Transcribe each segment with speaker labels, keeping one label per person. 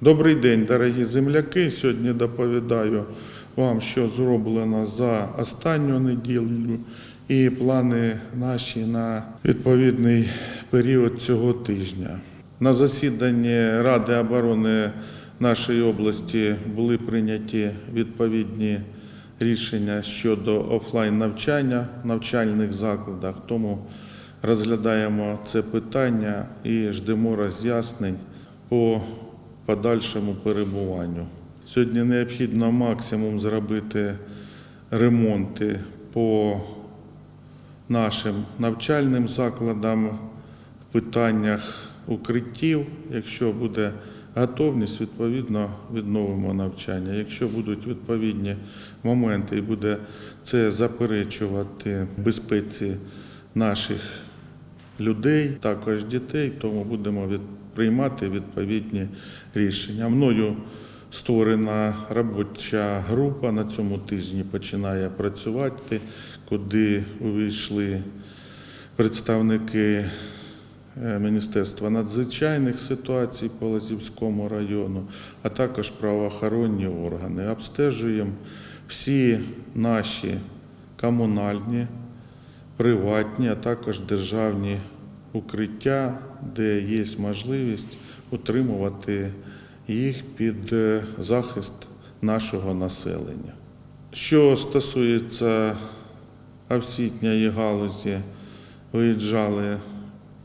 Speaker 1: Добрий день, дорогі земляки. Сьогодні доповідаю вам, що зроблено за останню неділю і плани наші на відповідний період цього тижня. На засіданні Ради оборони нашої області були прийняті відповідні рішення щодо офлайн навчання в навчальних закладах. Тому розглядаємо це питання і ждемо роз'яснень по подальшому перебуванню. Сьогодні необхідно максимум зробити ремонти по нашим навчальним закладам в питаннях укриттів. Якщо буде готовність, відповідно відновимо навчання. Якщо будуть відповідні моменти і буде це заперечувати безпеці наших людей, також дітей, тому будемо від, приймати відповідні рішення. Мною створена робоча група на цьому тижні починає працювати, куди увійшли представники е, Міністерства надзвичайних ситуацій по Лазівському району, а також правоохоронні органи. Обстежуємо всі наші комунальні приватні, а також державні укриття, де є можливість утримувати їх під е, захист нашого населення. Що стосується освітньої галузі, виїжджали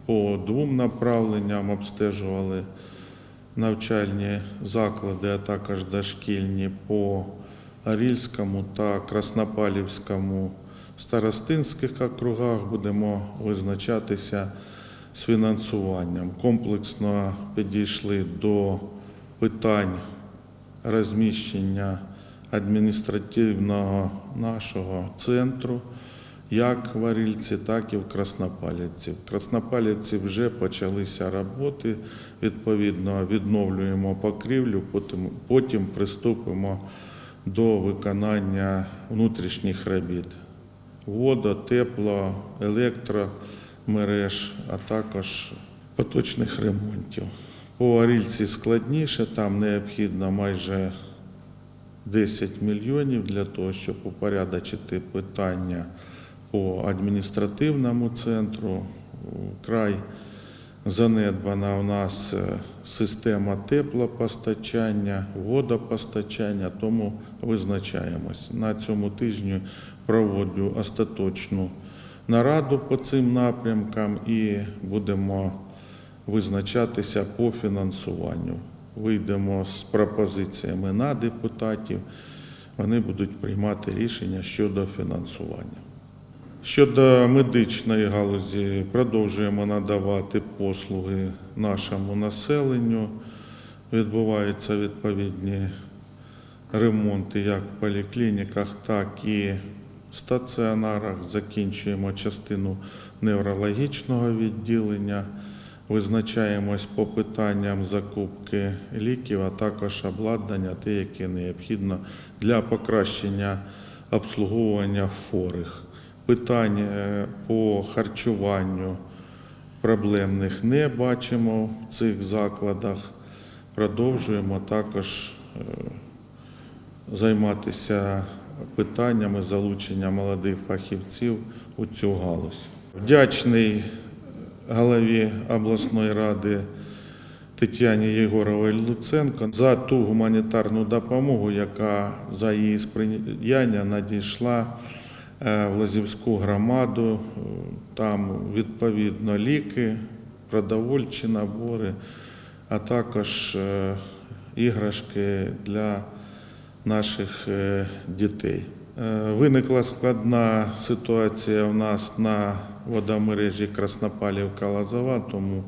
Speaker 1: по двом направленням, обстежували навчальні заклади, а також дошкільні по Арільському та Краснопалівському старостинських округах будемо визначатися з фінансуванням. Комплексно підійшли до питань розміщення адміністративного нашого центру, як в Арільці, так і в Краснопалівці. В Краснопалівці вже почалися роботи, відповідно, відновлюємо покрівлю, потім, потім приступимо до виконання внутрішніх робіт водо, тепла, електромереж, а також поточних ремонтів. По Арільці складніше, там необхідно майже 10 мільйонів для того, щоб упорядочити питання по адміністративному центру. Край занедбана у нас е, система теплопостачання, водопостачання, тому визначаємось. На цьому тижні проводжу остаточну нараду по цим напрямкам і будемо визначатися по фінансуванню. Вийдемо з пропозиціями на депутатів, вони будуть приймати рішення щодо фінансування. Щодо медичної галузі, продовжуємо надавати послуги нашому населенню. Відбуваються відповідні ремонти як в поліклініках, так і в стаціонарах. Закінчуємо частину неврологічного відділення. Визначаємось по питанням закупки ліків, а також обладнання, те, яке необхідно для покращення обслуговування хворих. Питань е, по харчуванню проблемних не бачимо в цих закладах. Продовжуємо також е, займатися питаннями залучення молодих фахівців у цю галузь. Вдячний голові обласної ради Тетяні Єгоровій Луценко за ту гуманітарну допомогу, яка за її сприяння надійшла е, в Лазівську громаду. Там відповідно ліки, продовольчі набори, а також е, іграшки для наших е, дітей. Е, Виникла складна ситуація у нас на водомережі Краснопалівка Лазова, тому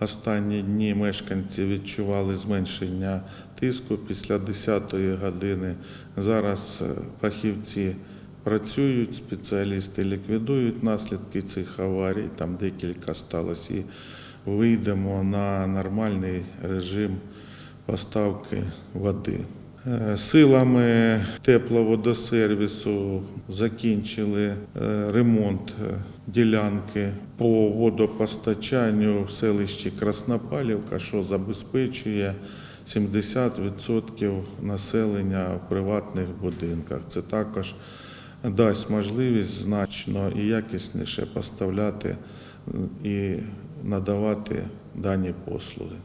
Speaker 1: останні дні мешканці відчували зменшення тиску після 10-ї години. Зараз е, фахівці працюють, спеціалісти ліквідують наслідки цих аварій, там декілька сталося, і вийдемо на нормальний режим поставки води. Е, Силами тепловодосервісу закінчили е, ремонт е, ділянки по водопостачанню в селищі Краснопалівка, що забезпечує 70% населення в приватних будинках. Це також дасть можливість значно і якісніше поставляти і надавати дані послуги.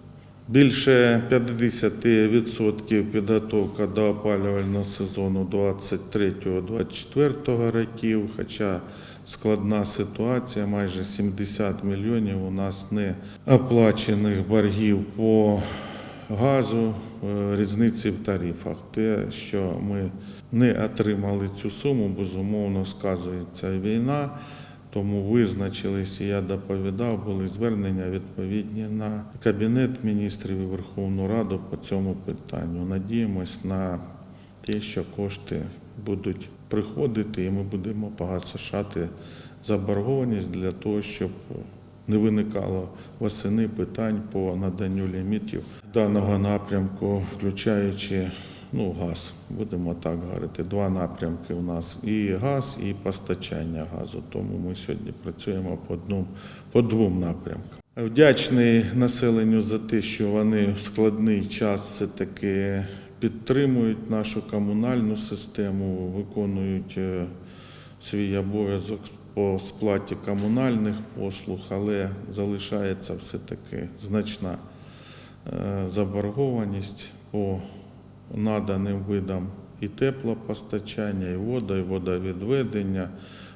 Speaker 1: Більше 50% підготовка до опалювального сезону 23-24 років, хоча складна ситуація, майже 70 мільйонів у нас не оплачених боргів по газу, е, різниці в тарифах. Те, що ми не отримали цю суму, безумовно сказується війна. Тому визначились, і я доповідав, були звернення відповідні на Кабінет міністрів і Верховну Раду по цьому питанню. Надіємось на те, що кошти будуть приходити, і ми будемо погашати заборгованість для того, щоб не виникало восени питань по наданню лімітів даного напрямку, включаючи ну, газ. Будемо так говорити. Два напрямки у нас і газ, і постачання газу. Тому ми сьогодні працюємо по, одному, по двом напрямкам. Вдячний населенню за те, що вони в складний час все-таки підтримують нашу комунальну систему, виконують е, свій обов'язок по сплаті комунальних послуг, але залишається все-таки значна е, заборгованість по наданим видам і теплопостачання, і вода, і водовідведення.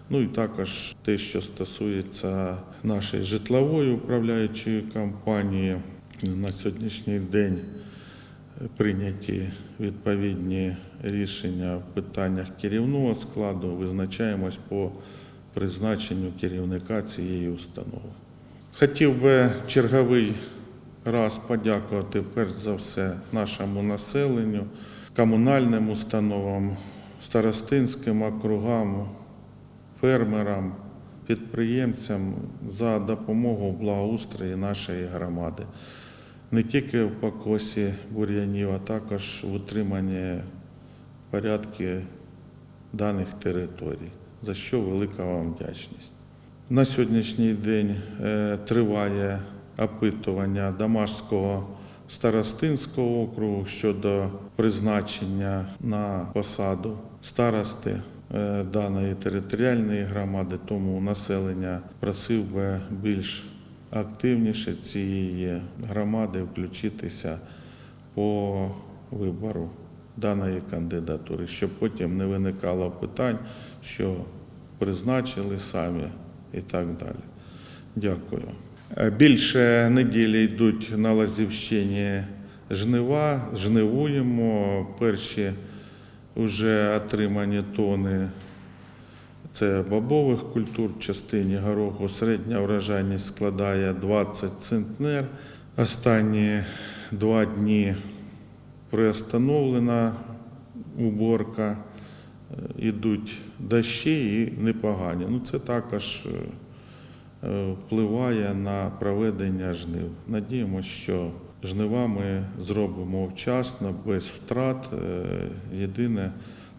Speaker 1: Ну і також те, що стосується нашої житлової управляючої компанії, на сьогоднішній день прийняті відповідні рішення в питаннях керівного складу, визначаємось по призначенню керівника цієї установи. Хотів би черговий раз подякувати перш за все нашому населенню, комунальним установам, старостинським округам, фермерам, підприємцям за допомогу в благоустрої нашої громади. Не тільки в покосі бур'янів, а також в утриманні порядки даних територій, за що велика вам вдячність. На сьогоднішній день е, триває опитування Дамашського старостинського округу щодо призначення на посаду старости е, даної територіальної громади, тому населення просив би більш активніше цієї громади включитися по вибору даної кандидатури, щоб потім не виникало питань, що призначили самі і так далі. Дякую. Е, Більше неділі йдуть на Лазівщині жнива, жнивуємо. Перші вже отримані тони це бобових культур в частині гороху. Середня врожайність складає 20 центнер. Останні два дні приостановлена уборка, Е, ідуть дощі і непогані. Ну, це також е, впливає на проведення жнив. Надіємося, що жнива ми зробимо вчасно, без втрат. Е, Єдине,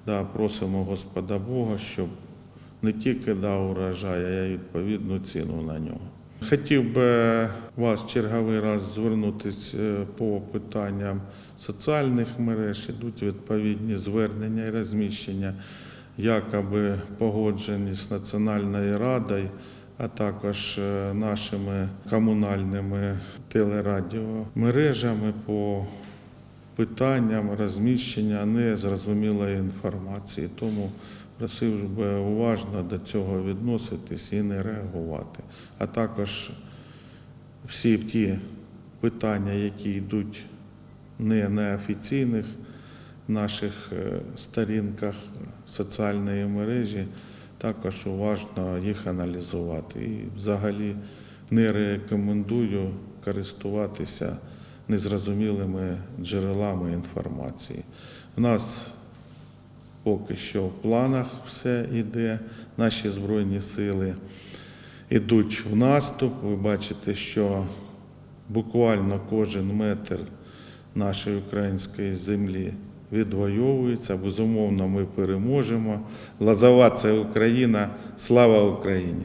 Speaker 1: да, просимо Господа Бога, щоб не тільки дав урожай, а й відповідну ціну на нього. Хотів би вас черговий раз звернутися е, по питанням соціальних мереж. Ідуть відповідні звернення і розміщення, якоби погоджені з Національною радою, а також е, нашими комунальними телерадіомережами по питанням розміщення незрозумілої інформації. Тому просив би уважно до цього відноситись і не реагувати. А також всі ті питання, які йдуть не на офіційних наших е, сторінках соціальної мережі, також уважно їх аналізувати. І взагалі не рекомендую користуватися незрозумілими джерелами інформації. У нас поки що в планах все йде. Наші Збройні сили йдуть в наступ. Ви бачите, що буквально кожен метр нашої української землі відвоюється. Безумовно, ми переможемо. Лазова це Україна. Слава Україні!